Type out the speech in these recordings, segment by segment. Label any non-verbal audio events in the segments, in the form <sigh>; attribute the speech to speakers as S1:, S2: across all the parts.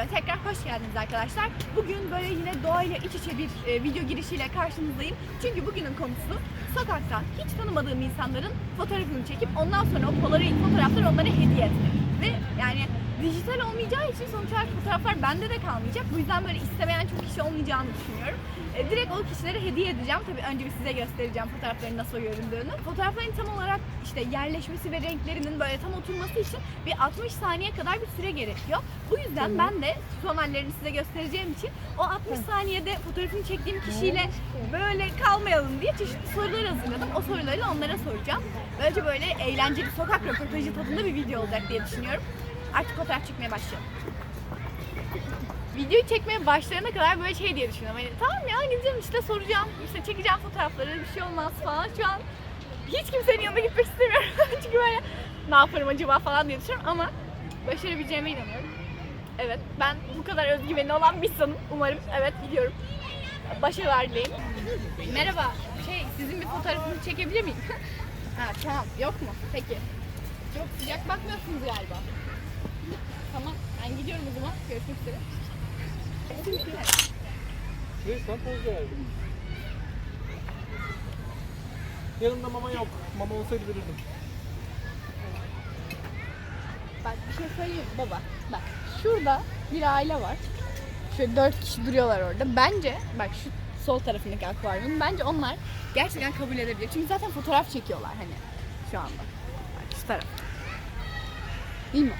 S1: videoya tekrar hoş geldiniz arkadaşlar. Bugün böyle yine doğayla iç içe bir e, video girişiyle karşınızdayım. Çünkü bugünün konusu sokakta hiç tanımadığım insanların fotoğrafını çekip ondan sonra o polaroid fotoğrafları onlara hediye etmek. Ve yani dijital olmayacağı için sonuç olarak fotoğraflar bende de kalmayacak. Bu yüzden böyle istemeyen çok kişi olmayacağını düşünüyorum. E, direkt o kişilere hediye edeceğim. Tabii önce bir size göstereceğim fotoğrafların nasıl göründüğünü. Fotoğrafların tam olarak işte yerleşmesi ve renklerinin böyle tam oturması için bir 60 saniye kadar bir süre gerekiyor. Bu yüzden ben de son size göstereceğim için o 60 saniyede fotoğrafını çektiğim kişiyle böyle kalmayalım diye çeşitli sorular hazırladım. O soruları onlara soracağım. Böylece böyle eğlenceli sokak röportajı tadında bir video olacak diye düşünüyorum. Artık fotoğraf çekmeye başlayalım. Videoyu çekmeye başlayana kadar böyle şey diye düşünüyorum. Hani tamam ya gideceğim işte soracağım, işte çekeceğim fotoğrafları, bir şey olmaz falan. Şu an hiç kimsenin yanına gitmek istemiyorum. <laughs> Çünkü böyle ne yaparım acaba falan diye düşünüyorum ama başarabileceğime inanıyorum. Evet, ben bu kadar özgüveni olan bir insanım umarım. Evet, biliyorum. Başarılar dileyim. Merhaba, şey sizin bir fotoğrafınızı çekebilir miyim? <laughs> ha tamam, yok mu? Peki. Çok sıcak bakmıyorsunuz galiba. Tamam, ben gidiyorum o zaman. Görüşmek üzere.
S2: Resmen poz verdim. Yanımda mama yok. Mama olsaydı verirdim.
S1: Bak bir şey söyleyeyim mi baba. Bak şurada bir aile var. Şöyle dört kişi duruyorlar orada. Bence bak şu sol tarafındaki akvaryumun bence onlar gerçekten kabul edebilir. Çünkü zaten fotoğraf çekiyorlar hani şu anda. Bak şu taraf. Değil mi?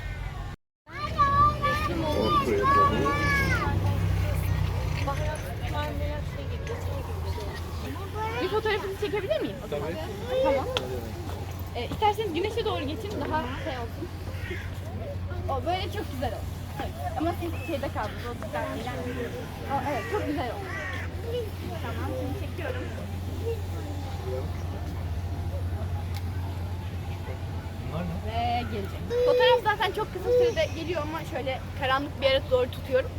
S1: Bir fotoğrafını çekebilir miyim? o zaman?
S2: Tabii.
S1: Tamam. E, isterseniz güneşe doğru geçin daha şey olsun. O böyle çok güzel oldu. Evet. Ama siz şeyde kaldınız. O güzel değil. O, evet çok güzel oldu. Tamam şimdi çekiyorum. Ve gelecek. Fotoğraf zaten çok kısa sürede geliyor ama şöyle karanlık bir yere doğru tutuyorum.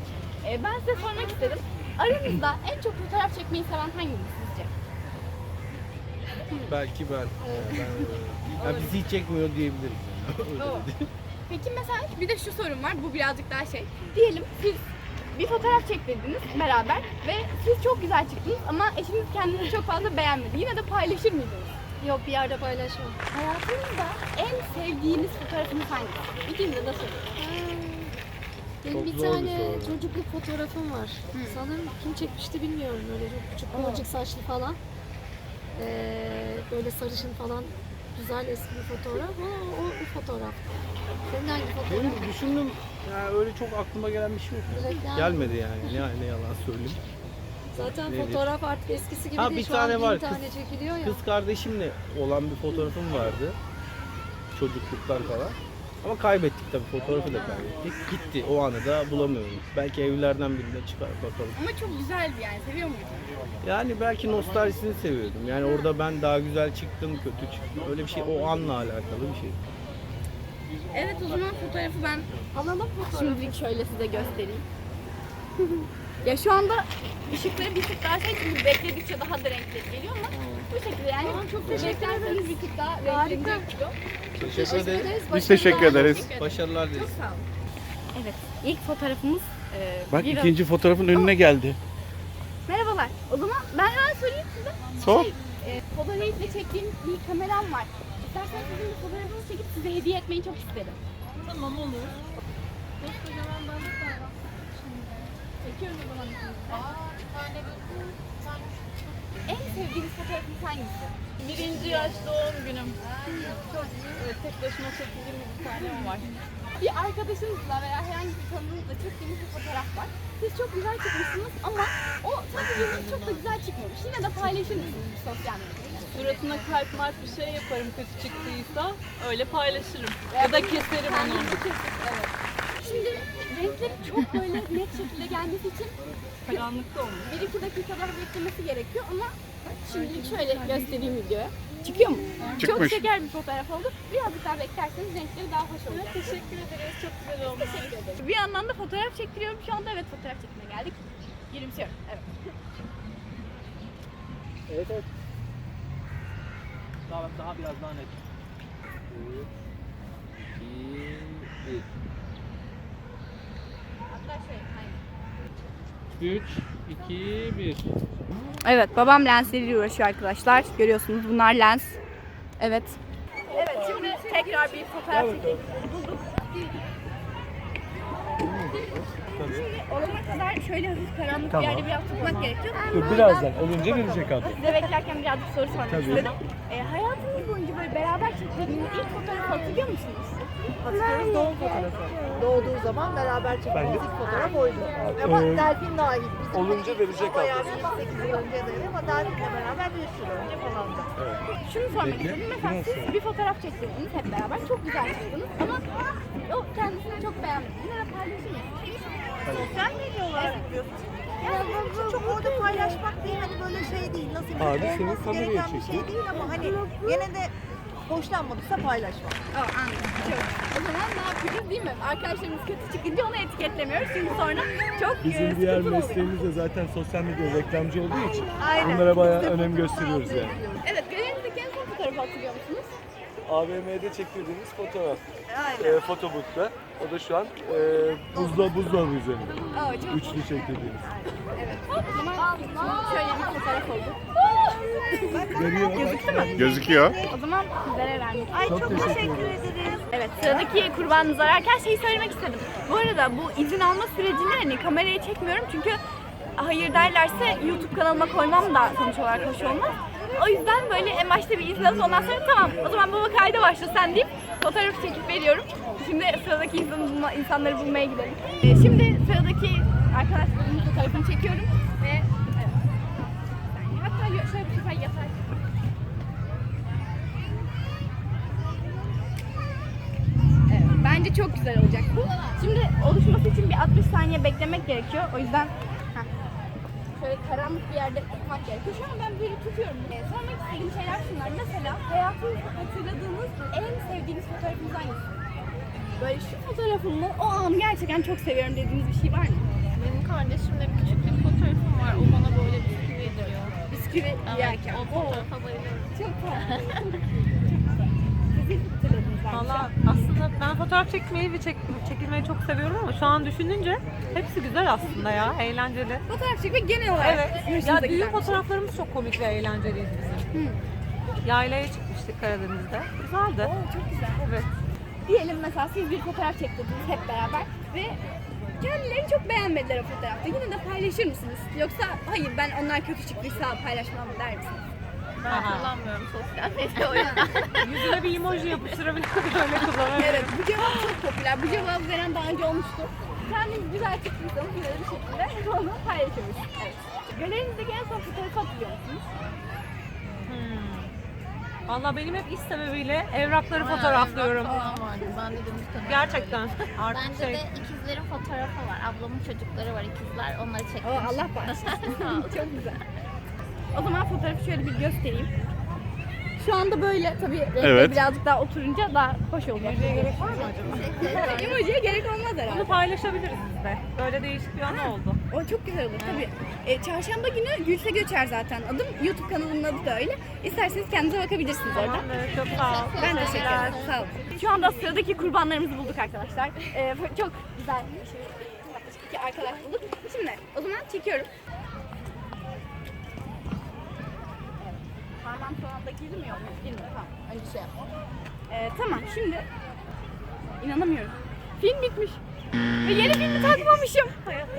S1: E, ben size sormak istedim. Aranızda en çok fotoğraf çekmeyi seven hanginiz sizce?
S2: Belki ben. ben ya bizi hiç çekmiyor <laughs> dedi.
S1: Peki mesela bir de şu sorun var. Bu birazcık daha şey. Diyelim siz bir fotoğraf çektirdiniz beraber ve siz çok güzel çıktınız ama eşiniz kendinizi çok fazla beğenmedi. Yine de paylaşır mıydınız?
S3: Yok bir yerde paylaşmam.
S1: Hayatınızda en sevdiğiniz fotoğrafınız hangisi? İkinize de sorayım.
S3: Benim
S2: Çok
S3: bir
S2: bir
S3: tane
S2: soru.
S3: çocukluk fotoğrafım var. Sanırım kim çekmişti bilmiyorum. Böyle çok küçük kıvırcık saçlı falan. Ee, böyle sarışın falan. Güzel eski bir fotoğraf. O, o, o fotoğraf. Senin hangi fotoğraf?
S2: Benim düşündüm ya öyle çok aklıma gelen bir şey yok.
S3: Yani.
S2: Gelmedi yani. Ne, ne yalan söyleyeyim.
S3: Zaten
S2: Nedir?
S3: fotoğraf artık eskisi gibi
S2: Ha,
S3: değil.
S2: bir
S3: Şu
S2: tane
S3: an
S2: var.
S3: bin tane
S2: Kız-
S3: çekiliyor ya.
S2: Kız kardeşimle olan bir fotoğrafım vardı. Çocukluktan falan. Ama kaybettik tabii fotoğrafı da kaybettik. Gitti o anı da bulamıyorum. Belki evlerden birinde çıkar bakalım.
S1: Ama çok güzeldi yani. Seviyor muydunuz?
S2: Yani belki nostaljisini seviyordum. Yani orada ben daha güzel çıktım, kötü çıktım. Öyle bir şey o anla alakalı bir şey.
S1: Evet o zaman fotoğrafı ben
S3: Alalım fotoğrafı.
S1: şimdilik şöyle size göstereyim. <laughs> ya şu anda ışıkları bir tık daha şey çünkü bekledikçe daha da renkli geliyor ama bu şekilde yani
S3: Tamam, çok
S1: siz
S3: teşekkür
S1: beklerseniz bir tık daha renkli
S3: Harika.
S2: Teşekkür ederiz.
S3: Biz teşekkür ederiz.
S2: Başarılar
S1: Çok
S2: dileriz.
S1: sağ olun. Evet, ilk fotoğrafımız e,
S4: Bak
S1: bir-
S4: ikinci fotoğrafın önüne geldi.
S1: Merhabalar. O zaman ben hemen sorayım size.
S4: Sor.
S1: Şey, e, Polaroid'le çektiğim bir kameram var. İsterseniz sizin bir fotoğrafınızı çekip size hediye etmeyi çok isterim.
S3: Tamam olur. Koskocaman balık var.
S1: Çekiyorum o zaman. En sevdiğiniz fotoğrafınız hangisi?
S5: Birinci yaş doğum günüm. Evet, tek başıma çektiğim bir tane o var.
S1: Bir arkadaşınızla veya herhangi bir tanıdığınızla çektiğiniz bir fotoğraf var. Siz çok güzel çıkmışsınız ama o tanıdığınız çok da güzel çıkmamış. Yine de paylaşır mısınız sosyal medyada?
S5: Suratına kalp mark bir şey yaparım kötü çıktıysa öyle paylaşırım. Ya da keserim onu.
S1: Kesip, evet. Şimdi renklerin çok böyle net şekilde gelmesi için
S5: Karanlıkta olmuş.
S1: bir iki dakika daha beklemesi gerekiyor ama şimdilik şöyle göstereyim videoya. Çıkıyor mu? Çok
S4: Çıkmış.
S1: şeker bir fotoğraf oldu. Birazcık daha beklerseniz renkleri daha hoş olacak.
S5: Teşekkür ederiz. Çok güzel olmuş.
S1: Teşekkür ederim. Bir yandan da fotoğraf çektiriyorum. Şu anda evet fotoğraf çekmeye geldik. Gülümsüyorum. Evet.
S2: Evet evet. Daha, daha biraz daha net. 3, 2, 1. 3, 2, 1.
S1: Evet babam lensleriyle uğraşıyor arkadaşlar. Görüyorsunuz bunlar lens. Evet. Evet şimdi tekrar bir fotoğraf çekeyim. Bulduk. Şimdi olana kadar şöyle hafif karanlık bir yerde biraz tutmak gerekiyor.
S4: Dur birazdan olunca verecek abi.
S1: Size beklerken birazcık soru sormak
S4: Tabii.
S1: istedim. E, hayatınız boyunca böyle beraber çektiğiniz ilk fotoğrafı hatırlıyor musunuz?
S6: Hatırlıyoruz doğum fotoğrafı. Doğduğu zaman beraber çektiğimiz ilk fotoğraf oydu. Ama
S4: Ee,
S6: Delfin dahil. Bizim
S4: olunca verecek
S6: Bayağı
S4: abi.
S6: bir 28 yıl önce dayanıyor ama Delfin'le beraber bir sürü önce falan da.
S1: Şunu sormak istedim. Mesela siz bir fotoğraf çektirdiniz hep beraber. Çok güzel çıktınız ama o kendisini çok beğenmedi. Yine de paylaşır mısınız?
S6: Sosyal medya olarak yapıyorsun. Yani benim için çok orada paylaşmak değil hani böyle şey değil. Nasıl
S4: Abi
S6: diyeyim,
S4: seni
S6: olması
S4: kameraya
S6: gereken bir şey
S4: çekiyor.
S6: değil ama hani gene de
S1: Aa, anladım. Çok. O zaman ne yapıyoruz değil mi? Arkadaşlarımız kötü çıkınca onu etiketlemiyoruz. Çünkü sonra çok e,
S4: Bizim diğer
S1: sıkıntılı oluyor.
S4: mesleğimiz de zaten sosyal medya reklamcı olduğu için
S6: Aynen.
S4: bunlara bayağı önem gösteriyoruz yani.
S1: Evet, galerinizdeki en son fotoğrafı hatırlıyor musunuz?
S4: AVM'de çektirdiğimiz fotoğraf.
S6: Aynen.
S4: E, fotobook'ta. O da şu an e, buzda buzdolabı üzerinde.
S1: Aa, çok
S4: Üçlü çektirdiğimiz.
S1: Evet. O zaman şöyle bir fotoğraf oldu.
S4: Görüyor
S7: Gözüküyor.
S1: O zaman sizlere vermek
S6: Ay çok,
S4: teşekkür
S6: teşekkür ederiz.
S1: Evet sıradaki kurbanınızı ararken şeyi söylemek istedim. Bu arada bu izin alma sürecini hani kameraya çekmiyorum çünkü hayır derlerse YouTube kanalıma koymam da sonuç olarak hoş olmaz. O yüzden böyle en başta bir izin alıp ondan sonra tamam o zaman baba kayda başla sen deyip fotoğrafı çekip veriyorum. Şimdi sıradaki insan bulma, insanları bulmaya gidelim. Ee, şimdi sıradaki arkadaşlarımın fotoğrafını çekiyorum ve bir. Evet, bence çok güzel olacak bu. Şimdi oluşması için bir 60 saniye beklemek gerekiyor. O yüzden heh, şöyle karanlık bir yerde tutmak gerekiyor. Şu an ben böyle tutuyorum. Ee, sormak istediğim şeyler şunlar. Mesela hayatınızda hatırladığınız en sevdiğiniz fotoğrafınız hangisi? Böyle şu fotoğrafımı o an gerçekten çok seviyorum dediğiniz bir şey var mı?
S5: Benim kardeşimle küçük bir fotoğrafım var. O bana böyle bisküvi yediriyor.
S1: Bisküvi yerken.
S5: o fotoğrafa bayılıyorum.
S1: Çok <laughs> tatlı.
S8: Valla aslında ben fotoğraf çekmeyi ve çek, çekilmeyi çok seviyorum ama şu an düşününce hepsi güzel aslında ya, eğlenceli.
S1: Fotoğraf çekmek genel olarak
S8: Evet, ya düğün
S1: şey.
S8: fotoğraflarımız çok komik ve eğlenceliydi bizim. Yaylaya çıkmıştık Karadeniz'de. Güzeldi.
S1: Oo, çok güzel.
S8: Evet.
S1: Diyelim mesela siz bir fotoğraf çektirdiniz hep beraber ve kendilerini çok beğenmediler o fotoğrafta. Yine de paylaşır mısınız? Yoksa hayır ben onlar kötü çıktıysa paylaşmam der misiniz?
S5: Ben
S8: Aha.
S5: kullanmıyorum sosyal medya o yüzden. <laughs>
S8: Yüzüne bir emoji yapıştırabilirim <laughs> öyle kullanabilirim.
S1: Evet bu cevap çok popüler. Bu cevabı veren daha önce olmuştu. Kendiniz güzel çıktıysanız de bir şekilde <laughs> onu paylaşırız. Evet. Galerinizdeki en son fotoğrafı hatırlıyor musunuz?
S8: Valla benim hep iş sebebiyle evrakları fotoğraflıyorum.
S5: Falan vardı. Ben de dönüş tanıyorum.
S8: Gerçekten artık
S9: Bende
S8: şey.
S9: de ikizlerin fotoğrafı var. Ablamın çocukları var ikizler. Onları çektim.
S1: Oo, Allah bağışlasın. <laughs> çok güzel. O zaman fotoğrafı şöyle bir göstereyim. Şu anda böyle tabii renkleri
S7: Evet.
S1: birazcık daha oturunca daha hoş olacak.
S8: Emojiye gerek var mı acaba? <laughs>
S1: Emojiye gerek olmaz herhalde.
S8: Bunu paylaşabiliriz biz de. Böyle değişik bir anı oldu.
S1: O çok güzel olur tabii. E, çarşamba günü Gülse Göçer zaten adım. YouTube kanalımın adı da öyle. İsterseniz kendinize bakabilirsiniz orada.
S8: Tamamdır, çok sağ ol.
S1: Ben teşekkür ederim. Sağ olun. Şu anda sıradaki kurbanlarımızı bulduk arkadaşlar. E, çok güzel bir şey. Yaklaşık iki arkadaş bulduk. Şimdi o zaman çekiyorum. Parmağım şu anda girmiyor mu? Girmiyor. Tamam. Önce şey yap. E, tamam şimdi inanamıyorum. Film bitmiş. Ve yeni filmi takmamışım.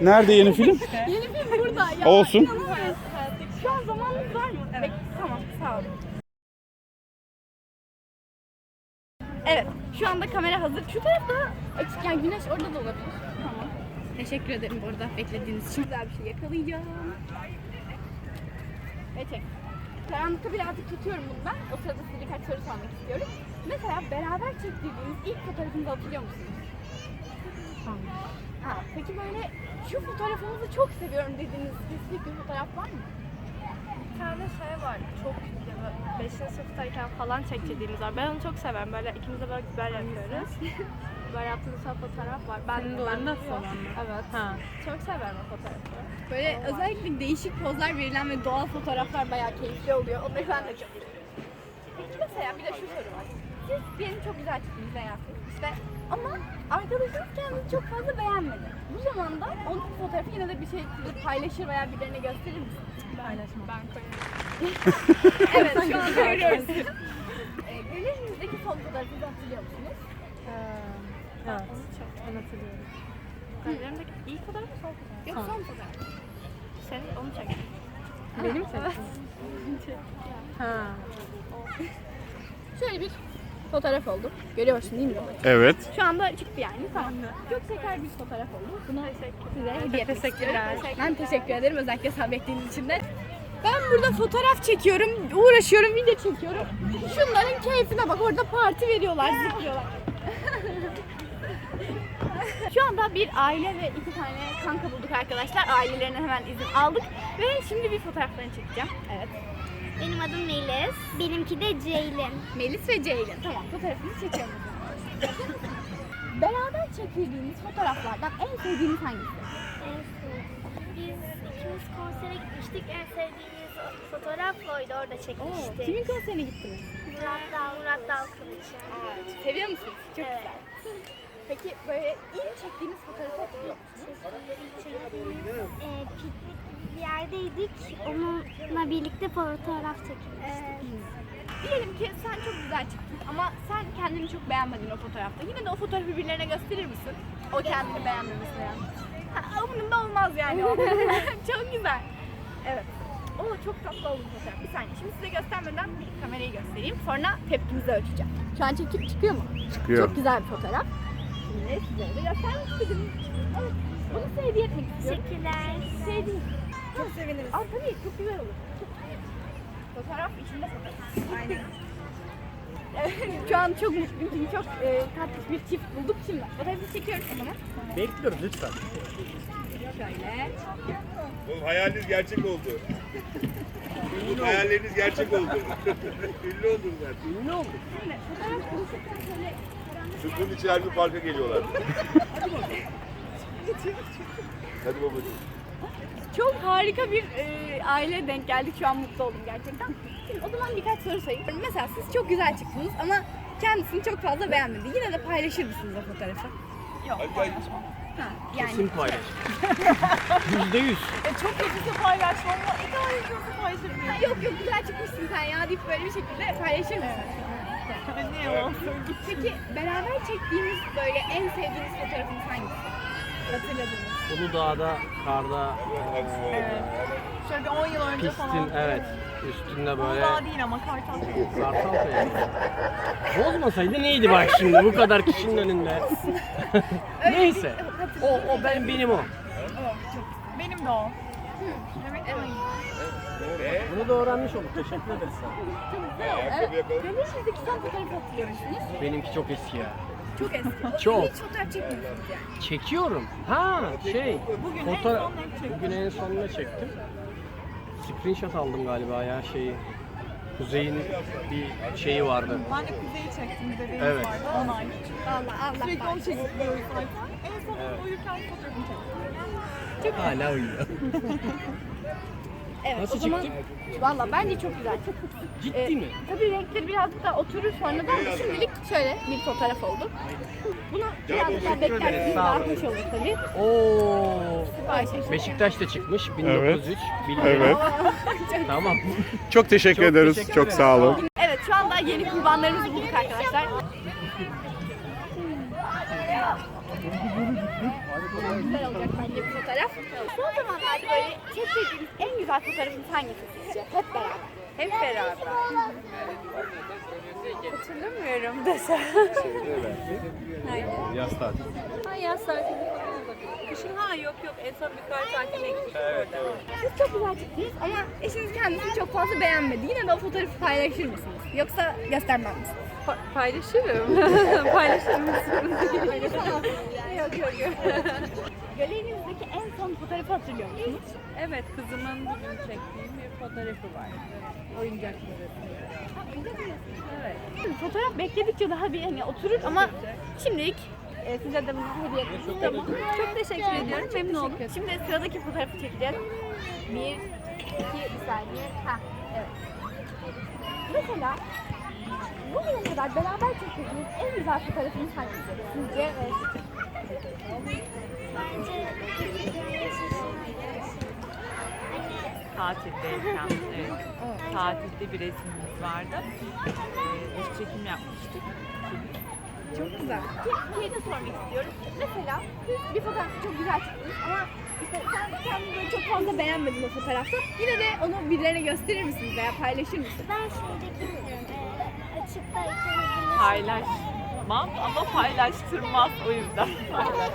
S7: Nerede yeni film?
S1: Yeni film burada. Ya,
S7: Olsun.
S1: inanamıyorum. Şu an zamanınız var mı? Evet. Tamam, sağ olun. Evet, şu anda kamera hazır. Şu tarafta açık, yani güneş orada da olabilir. Tamam. Teşekkür ederim bu arada beklediğiniz için. Güzel bir şey yakalayacağım. Ve çek. Karanlıkta birazcık tutuyorum bunu ben. O sırada size birkaç soru sormak istiyorum. Mesela beraber çektirdiğiniz ilk fotoğrafınızı hatırlıyor musunuz? Ha, peki böyle şu fotoğrafımızı çok seviyorum dediğiniz spesifik bir fotoğraf var mı?
S10: Bir tane şey var çok ya da 5. sınıftayken falan çektirdiğimiz var. Ben onu çok severim. Böyle ikimiz de böyle güzel yapıyoruz. <laughs> böyle yaptığımız çok fotoğraf var. Ben,
S8: Senin
S10: biliyorum.
S8: falan
S10: Evet.
S8: Ha.
S10: Çok severim o fotoğrafı.
S1: Böyle özellikle değişik pozlar verilen ve doğal fotoğraflar bayağı keyifli oluyor. Onları ben de çok Peki mesela bir de şu soru var. siz benim çok güzel çıktınız beğendiniz işte ama arkadaşınız kendini çok fazla beğenmedi. Bu zamanda onun fotoğrafı yine de bir şey paylaşır veya birilerine gösterir misin?
S8: Paylaşma.
S10: Ben koyarım. <laughs>
S1: evet şu an görüyoruz. <laughs> ee, galerinizdeki son fotoğrafınızı hatırlıyor musunuz?
S8: Evet. Ben hatırlıyorum.
S10: Kallerimdeki ilk fotoğraf mı son fotoğraf?
S1: Yok son fotoğraf.
S10: Senin onu çektim.
S8: Benim seçtim. Ha.
S1: Şöyle bir fotoğraf oldu. Görüyorsun değil mi?
S7: Evet.
S1: Şu anda çıktı yani. Tamam. Çok şeker bir fotoğraf oldu. Bunu size hediye etmek
S8: Teşekkürler.
S1: Ben teşekkür ederim özellikle sabrettiğiniz için de. Ben burada fotoğraf çekiyorum, uğraşıyorum, video çekiyorum. Şunların keyfine bak orada parti veriyorlar, zıplıyorlar. Şu anda bir aile ve iki tane kanka bulduk arkadaşlar. Ailelerine hemen izin aldık ve şimdi bir fotoğraflarını çekeceğim. Evet.
S9: Benim adım Melis. Benimki de Ceylin.
S1: Melis ve Ceylin. Tamam fotoğrafını zaman. <laughs> Beraber çekildiğimiz fotoğraflardan en sevdiğiniz hangisi?
S9: En sevdiğim- Biz ikimiz konsere gitmiştik. En sevdiğimiz fotoğraf oydu. Orada çekmiştik.
S1: Kimin konserine gittiniz?
S9: Murat Dal, Murat Dalkılıç.
S1: Seviyor musunuz? Çok
S9: Evet.
S1: güzel. Peki böyle ilk çektiğiniz fotoğrafı hatırlıyor musunuz?
S9: Çektiğimiz e, piknik bir yerdeydik. Onunla birlikte fotoğraf çekilmiştik.
S1: Diyelim ki sen çok güzel çıktın ama sen kendini çok beğenmedin o fotoğrafta. Yine de o fotoğrafı birilerine gösterir misin? O kendini beğenmemesi yani. Ha, umurumda olmaz yani <laughs> çok güzel. Evet. O çok tatlı oldu fotoğraf. Bir saniye. Şimdi size göstermeden bir kamerayı göstereyim. Sonra tepkimizi ölçeceğim. Şu an çekip çıkıyor mu?
S7: Çıkıyor.
S1: Çok güzel bir fotoğraf. Şimdi size de göstermek istedim. Evet. Bunu size hediye etmek istiyorum.
S9: Teşekkürler.
S1: Sevdim. Çok seviniriz. Aa, tabii çok güzel olur. Fotoğraf içinde fotoğraf. Aynen. <laughs> Şu an çok mutluyum çünkü çok e, tatlı bir çift bulduk şimdi. Fotoğrafı çekiyoruz o zaman.
S2: Bekliyoruz lütfen.
S1: Şöyle.
S7: Oğlum hayaliniz gerçek oldu. Hayalleriniz gerçek oldu. <laughs> Ünlü oldunuz
S2: Ünlü olduk.
S1: Şimdi fotoğraf konuşurken şöyle
S7: her gün parka geliyorlar. Hadi babacığım.
S1: Çok harika bir e, aile denk geldik. Şu an mutlu oldum gerçekten. Şimdi o zaman birkaç soru sorayım. Mesela siz çok güzel çıktınız ama kendisini çok fazla beğenmedi. Yine de paylaşır mısınız o fotoğrafı?
S7: Hadi gel.
S1: Ha, yani.
S2: Kesin paylaş. <laughs> Yüzde yüz.
S5: E, çok kötüyse paylaşmam ne kadar kötüyse paylaşırım.
S1: Ha, yok yok güzel çıkmışsın sen ya deyip böyle bir şekilde paylaşır mısın?
S5: Ne yalan söyleyeyim.
S1: Peki beraber çektiğimiz böyle en sevdiğiniz fotoğrafınız hangisi? Hatırladınız.
S2: Uludağ'da, karda, eee,
S5: Şöyle bir 10 yıl önce
S2: pistin,
S5: falan.
S2: evet. Üstünde böyle
S5: Uludağ değil ama Kartal.
S2: Kartal Kaya. Bozmasaydı neydi bak şimdi bu kadar kişinin önünde. <laughs> Neyse. O, o benim, benim o.
S5: Benim de o.
S2: Bunu da öğrenmiş olduk. Teşekkür ederiz.
S1: Evet. Galerinizdeki son fotoğrafı hatırlıyor musunuz?
S2: Benimki çok eski ya.
S1: Çok eski. <laughs>
S2: Çok.
S1: Hiç fotoğraf çekmiyorsunuz yani.
S2: Çekiyorum. Ha şey.
S5: Bugün
S2: fotoğraf-
S5: en son ne çektin?
S2: Bugün en son ne çektim? Screenshot aldım galiba ya şeyi. Kuzey'in bir şeyi vardı.
S5: Ben de kuzeyi çektim bebeğimiz
S2: Evet.
S5: vardı 10 ay.
S1: Allah Allah
S5: Sürekli onu
S1: bağışlasın.
S5: zaten. En son uyurken fotoğrafını çektim.
S2: Hala uyuyor. <laughs>
S1: Evet,
S2: Nasıl
S1: o zaman,
S2: çıktık?
S1: Valla bence çok güzel.
S2: Ciddi
S1: Ee,
S2: mi?
S1: Tabii renkleri birazcık daha oturur sonradan da şimdilik şöyle bir fotoğraf oldu. Bunu birazcık daha beklerseniz
S2: Sağ
S1: daha hoş olur tabii.
S2: Oo.
S1: Ayşe.
S2: Beşiktaş'ta çıkmış 1903. Bilmiyorum.
S7: Evet. <laughs>
S2: Tamam.
S7: Çok teşekkür
S2: Çok
S7: ederiz.
S2: teşekkür
S7: Çok
S2: ederim.
S7: sağ olun.
S1: Evet şu anda yeni kurbanlarımızı bulduk arkadaşlar. Güzel olacak bence bu fotoğraf. Son zamanlarda böyle çektiğiniz en güzel fotoğrafınız hangisi sizce? Hep beraber.
S8: Hep beraber. Hatırlamıyorum desem.
S7: Yaz tatili.
S8: Ha yaz tatili. Kışın ha yok yok en son bir kar tatiline gitmiştik orada.
S1: Siz çok güzel çıktınız ama eşiniz kendisini çok fazla beğenmedi. Yine de o fotoğrafı paylaşır mısınız? Yoksa göstermem misiniz?
S8: Pa- paylaşırım. <laughs> paylaşırım. yok yok yok.
S1: Galerinizdeki en son fotoğrafı hatırlıyor musunuz?
S8: Evet kızımın bugün çektiğim bir fotoğrafı var. Oyuncakları. Evet.
S1: Fotoğraf bekledikçe daha bir hani oturur ama şimdilik e, size de bunu hediye etmek istiyorum.
S8: Çok teşekkür ediyorum. Memnun oldum.
S1: Şimdi sıradaki fotoğrafı çekeceğiz. Bir, iki, bir saniye. Ha, evet. Mesela bugüne kadar beraber çektiğiniz en güzel fotoğrafınız hangisi? Sizce
S9: Bence yaşasın.
S8: Tatildeyken, evet. Tatilde bir resmimiz vardı. Ee, eş çekim yapmıştık.
S1: Çok güzel. Bir şey de sormak istiyorum. Mesela siz bir fotoğrafı çok güzel çıktınız ama işte sen kendini böyle çok fazla beğenmedin o fotoğrafta. Yine de onu birilerine gösterir misiniz veya paylaşır mısınız?
S9: Ben e, açıktayken güneş
S8: Paylaşmam ama paylaştırmaz o yüzden.
S1: Mesela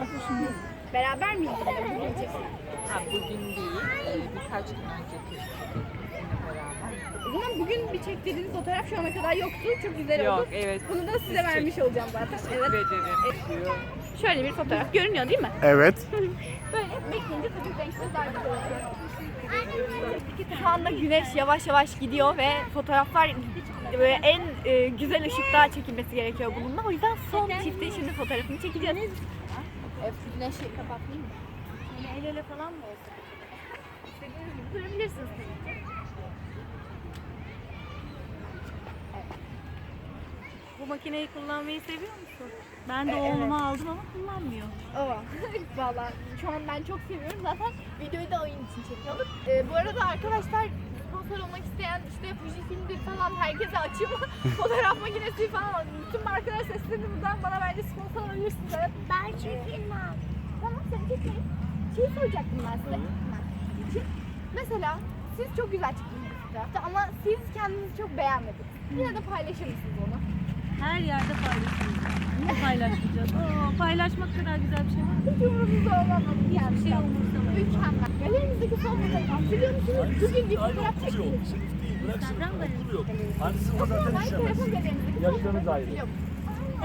S1: musun? Beraber çekildi.
S8: Ha, bugün değil, birkaç gün önceki sizinle beraber.
S1: O zaman bugün bir çektirdiğiniz fotoğraf şu ana kadar yoktu. Çok güzel
S8: Yok,
S1: oldu.
S8: evet.
S1: Bunu da size vermiş olacağım zaten.
S8: Teşekkür
S1: Evet.
S8: ederim.
S1: Şöyle bir fotoğraf görünüyor değil mi?
S7: Evet. <laughs>
S1: Böyle bekleyince tabii renkli daha güzel oluyor. Şu anda güneş yavaş yavaş gidiyor ve fotoğraflar böyle en e, güzel ışıkta çekilmesi gerekiyor bununla. O yüzden son çifte şimdi fotoğrafını çekeceğiz. Evet, güneşi kapatmayayım mı? El ele falan mı olsun? İstediğiniz gibi tabii ki.
S6: Bu makineyi kullanmayı seviyor musun? Ben de oğluma aldım ama kullanmıyor.
S1: Aa, <laughs> valla şu an ben çok seviyorum. Zaten videoyu da oyun için çekiyorduk. Ee, bu arada arkadaşlar sponsor olmak isteyen işte Fujifilm'dir falan herkese açayım. <laughs> Fotoğraf makinesi falan. Bütün markalar seslerini buradan bana bence sponsor olabilirsiniz. Evet.
S9: Ben çekilmem.
S1: Tamam seni çekmeyin. Şey soracaktım ben size. Şimdi, Mesela siz çok güzel çıktınız bu fotoğrafta ama siz kendinizi çok beğenmediniz. Yine de paylaşır mısınız onu?
S6: Her yerde paylaşıyoruz. Niye paylaşmayacağız? Oo, paylaşmak kadar güzel bir şey var mı?
S1: Hiç umurunuzda olmadı yani.
S6: Hiçbir şey umursamıyor.
S1: Mükemmel. Galerinizdeki son fotoğrafı hatırlıyor musunuz? Bugün bir fotoğraf çektiniz.
S6: Instagram da
S1: Ben telefon galerinizdeki son
S4: Yaşlarınız
S1: fotoğrafı
S4: ayrı.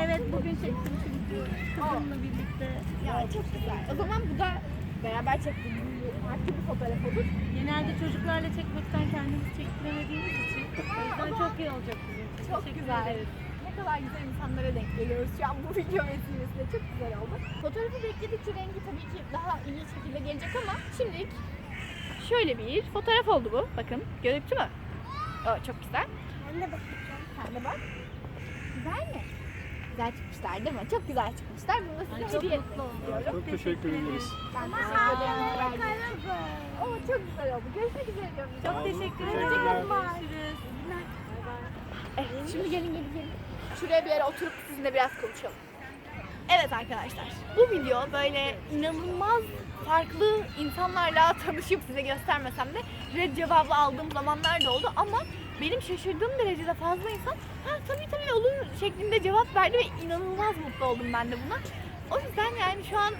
S6: Evet bugün çektim çünkü kızımla birlikte.
S1: Ya çok güzel. O zaman bu da beraber çektiğimiz bir farklı bir fotoğraf olur.
S6: Genelde çocuklarla çekmekten kendimiz çektiremediğimiz için. O yüzden çok iyi olacak bizim için.
S1: Çok
S6: Teşekkür
S1: güzel.
S6: ederiz.
S1: Ne kadar güzel insanlara denk geliyoruz şu an bu video vesilesiyle. Çok güzel oldu. Fotoğrafı bekledikçe rengi tabii ki daha iyi şekilde gelecek ama şimdilik şöyle bir fotoğraf oldu bu. Bakın görüntü mü? O çok güzel.
S9: Ben de bakacağım.
S1: Sen de bak. Güzel mi? Güzel çıkmışlar değil mi? Çok güzel çıkmışlar. Bunu da size
S6: Ay, çok
S1: hediye ediyorum.
S4: Çok teşekkür ederiz.
S1: Ben teşekkür ederim. Oo, çok güzel oldu. Görüşmek üzere diyorum.
S6: Çok teşekkür ederim. Görüşürüz.
S1: Evet, şimdi gelin gelin gelin. Şuraya bir yere oturup sizinle biraz konuşalım. Evet arkadaşlar, bu video böyle inanılmaz farklı insanlarla tanışıp size göstermesem de red cevabı aldığım zamanlar da oldu ama benim şaşırdığım derecede fazla insan ha tabii tabii olur şeklinde cevap verdi ve inanılmaz mutlu oldum ben de buna. O yüzden yani şu an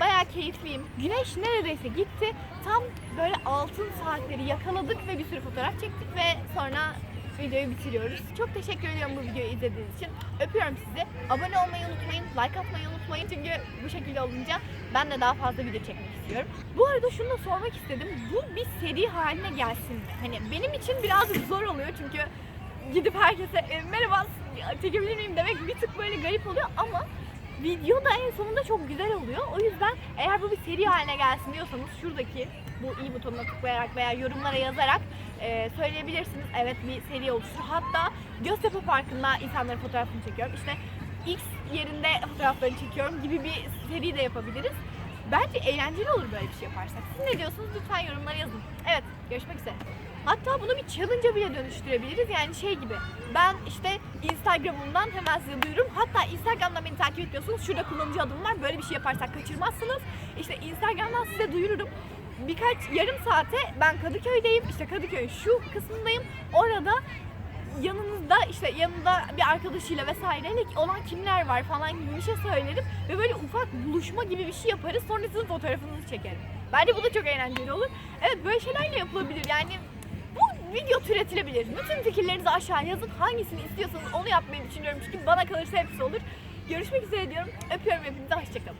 S1: bayağı keyifliyim. Güneş neredeyse gitti. Tam böyle altın saatleri yakaladık ve bir sürü fotoğraf çektik ve sonra videoyu bitiriyoruz. Çok teşekkür ediyorum bu videoyu izlediğiniz için. Öpüyorum sizi. Abone olmayı unutmayın, like atmayı unutmayın çünkü bu şekilde olunca ben de daha fazla video çekmek istiyorum. Bu arada şunu da sormak istedim. Bu bir seri haline gelsin mi? Hani benim için birazcık zor oluyor çünkü gidip herkese e, merhaba çekebilir miyim demek bir tık böyle garip oluyor ama video da en sonunda çok güzel oluyor. O yüzden eğer bu bir seri haline gelsin diyorsanız şuradaki bu i butonuna tıklayarak veya yorumlara yazarak e, söyleyebilirsiniz. Evet bir seri oluştur. Hatta Göztepe Parkı'nda insanların fotoğrafını çekiyorum. İşte X yerinde fotoğraflarını çekiyorum gibi bir seri de yapabiliriz. Bence eğlenceli olur böyle bir şey yaparsak. Siz ne diyorsunuz? Lütfen yorumlara yazın. Evet, görüşmek üzere. Hatta bunu bir challenge'a bile dönüştürebiliriz. Yani şey gibi. Ben işte Instagram'ımdan hemen size duyururum. Hatta Instagram'dan beni takip etmiyorsunuz. Şurada kullanıcı adım var. Böyle bir şey yaparsak kaçırmazsınız. İşte Instagram'dan size duyururum. Birkaç yarım saate ben Kadıköy'deyim. İşte Kadıköy'ün şu kısmındayım. Orada yanınızda işte yanında bir arkadaşıyla vesaireyle olan kimler var falan gibi bir şey söylerim ve böyle ufak buluşma gibi bir şey yaparız sonra sizin fotoğrafınızı çekerim. Bence bu da çok eğlenceli olur. Evet böyle şeylerle yapılabilir yani bu video türetilebilir. Bütün fikirlerinizi aşağı yazın. Hangisini istiyorsanız onu yapmayı düşünüyorum çünkü bana kalırsa hepsi olur. Görüşmek üzere diyorum. Öpüyorum hepinizi. Hoşçakalın.